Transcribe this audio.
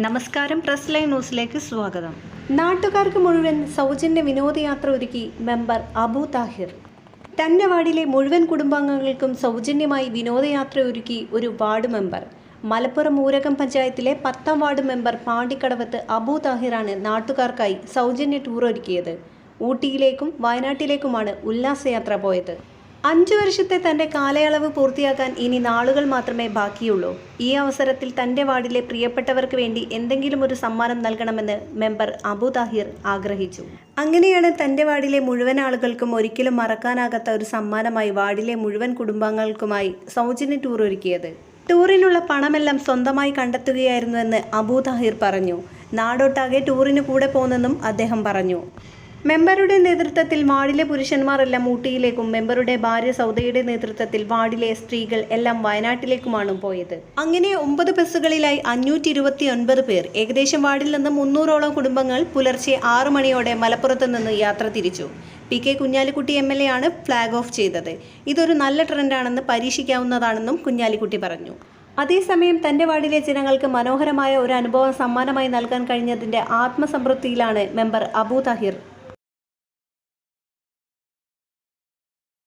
നമസ്കാരം press line ന്യൂസിലേക്ക് സ്വാഗതം. നാട്ടുകാർക്ക് മുഴുവൻ സൗജന്യ വിനോദയാത്ര ഒരുക്കി മെമ്പർ അബു താഹിർ. തന്റെ വാർഡിലെ മുഴുവൻ കുടുംബാംഗങ്ങൾക്കും സൗജന്യമായി വിനോദയാത്ര ഒരുക്കി ഒരു വാർഡ് മെമ്പർ. മലപ്പുറം ഊരകം പഞ്ചായത്തിലെ പത്താം വാർഡ് മെമ്പർ പാണ്ടിക്കടവത്ത് അബു താഹിറാണ് നാട്ടുകാർക്കായി സൗജന്യ ടൂർ ഒരുക്കിയത്. ഊട്ടിയിലേക്കും വയനാട്ടിലേക്കുമാണ് ഉല്ലാസയാത്ര പോയത്. അഞ്ചു വർഷത്തെ തന്റെ കാലയളവ് പൂർത്തിയാക്കാൻ ഇനി നാളുകൾ മാത്രമേ ബാക്കിയുള്ളൂ. ഈ അവസരത്തിൽ തന്റെ വാർഡിലെ പ്രിയപ്പെട്ടവർക്ക് വേണ്ടി എന്തെങ്കിലും ഒരു സമ്മാനം നൽകണമെന്ന് മെമ്പർ അബു താഹിർ ആഗ്രഹിച്ചു. അങ്ങനെയാണ് തന്റെ വാർഡിലെ മുഴുവൻ ആളുകൾക്കും ഒരിക്കലും മറക്കാനാകാത്ത ഒരു സമ്മാനമായി വാർഡിലെ മുഴുവൻ കുടുംബാംഗങ്ങൾക്കുമായി സൗജന്യ ടൂർ ഒരുക്കിയത്. ടൂറിനുള്ള പണമെല്ലാം സ്വന്തമായി കണ്ടെത്തുകയായിരുന്നുവെന്ന് അബൂ താഹിർ പറഞ്ഞു. നാടൊട്ടാകെ ടൂറിന് കൂടെ പോന്നെന്നും അദ്ദേഹം പറഞ്ഞു. മെമ്പറുടെ നേതൃത്വത്തിൽ വാർഡിലെ പുരുഷന്മാരെല്ലാം ഊട്ടിയിലേക്കും മെമ്പറുടെ ഭാര്യ സൗദയുടെ നേതൃത്വത്തിൽ വാർഡിലെ സ്ത്രീകൾ എല്ലാം വയനാട്ടിലേക്കുമാണ് പോയത്. അങ്ങനെ ഒമ്പത് ബസ്സുകളിലായി അഞ്ഞൂറ്റി ഇരുപത്തി ഒൻപത് പേർ ഏകദേശം വാർഡിൽ നിന്ന് മുന്നൂറോളം കുടുംബങ്ങൾ പുലർച്ചെ ആറു മണിയോടെ മലപ്പുറത്ത് നിന്ന് യാത്ര തിരിച്ചു. P K Kunhalikutty M L A ആണ് ഫ്ലാഗ് ഓഫ് ചെയ്തത്. ഇതൊരു നല്ല ട്രെൻഡാണെന്ന് പരീക്ഷിക്കാവുന്നതാണെന്നും കുഞ്ഞാലിക്കുട്ടി പറഞ്ഞു. അതേസമയം തന്റെ വാർഡിലെ ജനങ്ങൾക്ക് മനോഹരമായ ഒരു അനുഭവം സമ്മാനമായി നൽകാൻ കഴിഞ്ഞതിന്റെ ആത്മസംതൃപ്തിയിലാണ് മെമ്പർ അബൂ താഹിർ